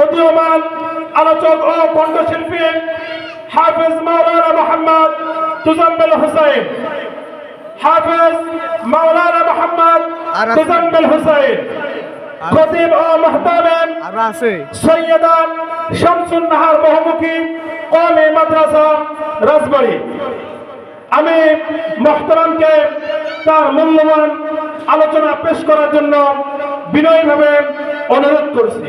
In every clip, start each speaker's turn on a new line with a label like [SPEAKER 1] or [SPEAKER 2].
[SPEAKER 1] উদীয়মান আলোচক ও কণ্ঠশিল্পী হাফিজ মাওলানা মোহাম্মদ তুজাম্মেল হোসেন হাফিজ মাওলানা মোহাম্মদ? তুজাম্মেল হোসেন খতিব ও মহতাবেন সৈয়দা শামসুন নাহার বহুমুখী কওমি মাদ্রাসা রাজবাড়ী। আমি মোহতারামকে তার মূল্যবান আলোচনা পেশ করার জন্য বিনয়ভাবে অনুরোধ করছি।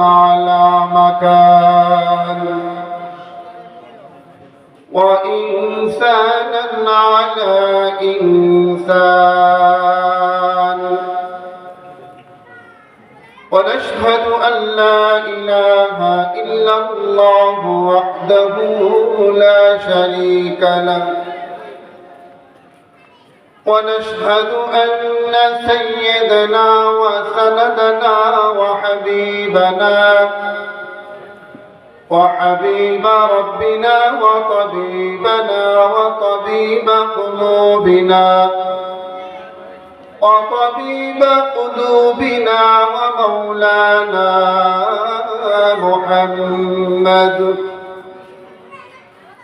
[SPEAKER 2] على مكان. وإنسانا على إنسان. ونشهد أن لا إله إلا الله وحده لا شريك له. ونشهد أن سيدنا وسندنا وحبيبنا وحبيب ربنا وطبيبنا وطبيب قلوبنا وطبيب قلوبنا ومولانا محمد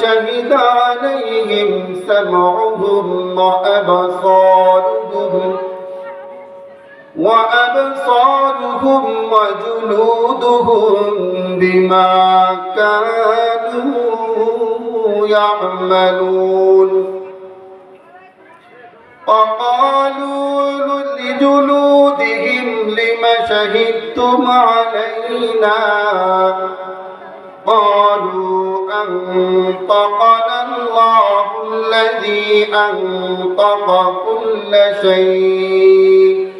[SPEAKER 2] شهد عليهم سمعهم وأبصارهم وأبصارهم وجلودهم بما كانوا يعملون. وقالوا لجلودهم لم شهدتم علينا؟ قالوا أنطقنا الله الذي أنطق كل شيء.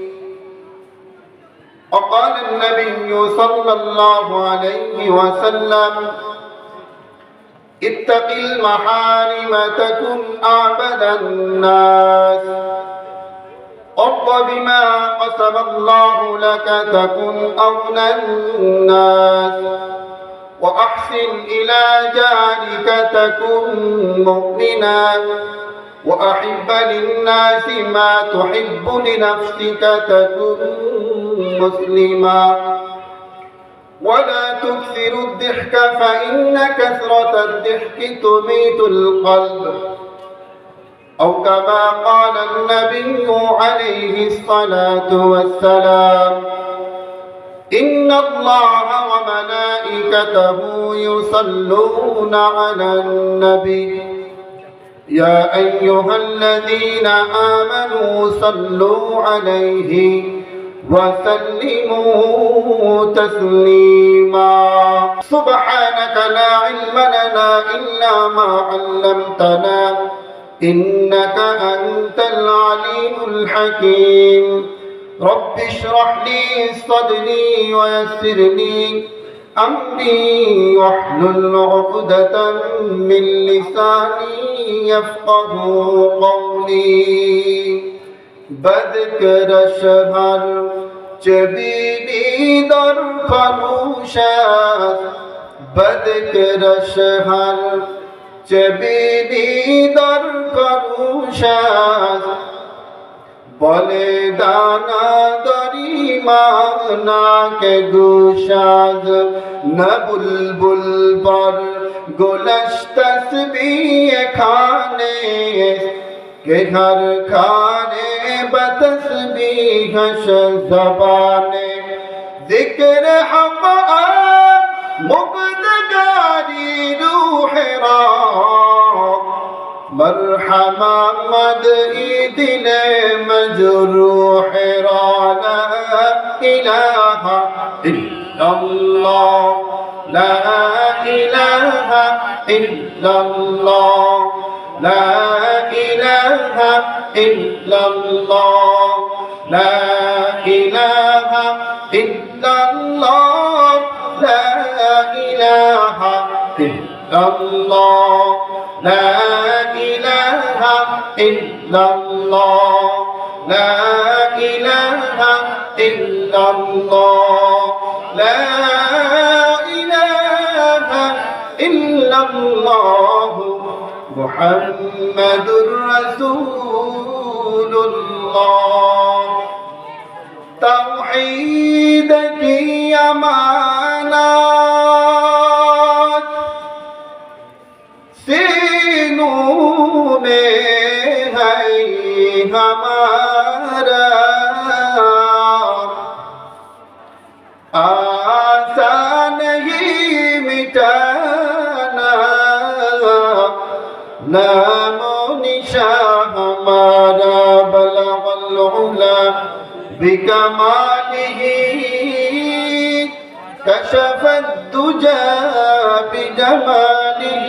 [SPEAKER 2] وقال النبي صلى الله عليه وسلم اتق المحارم تكن أعبد الناس. ارض بما قسم الله لك تكن أغنى الناس. وأحسن إلى جارك تكن مؤمنا. وأحب للناس ما تحب لنفسك تكن مسلما. ولا تكثر الضحك فإن كثرة الضحك تميت القلب. أو كما قال النبي عليه الصلاة والسلام إن الله وملائكته يصلون على النبي. يا أيها الذين آمنوا صلوا عليه وسلموا تسليما. سبحانك لا علم لنا إلا ما علمتنا إنك أنت العليم الحكيم. رب اشرح لي صدري ويسر لي أمري واحلل عقدة من لساني يفقه قولي. بذكر شهر جبيني در خروشات بذكر شهر جبيني در خروشات বলে দানা দরি মানাকে গুসাজ, না বুলবুল বর গোলশ তসবি খানে, কে হর খানে বতসবি হস জবানে। ذکر حق مقدگاری روح را مرحبا مدعي دل مجروح را لا إله إلا الله. لا إله إلا الله. لا إله إلا الله. لا إله إلا الله. لا إله إلا الله. لا إلا الله لا إله إلا الله لا إله إلا الله محمد رسول الله. توحيدك يا أمانات سينو में ہمارا آسان ہی مٹانا. نام و نشا ہمارا بلغ العلا بکماله کشف الدجا بجماله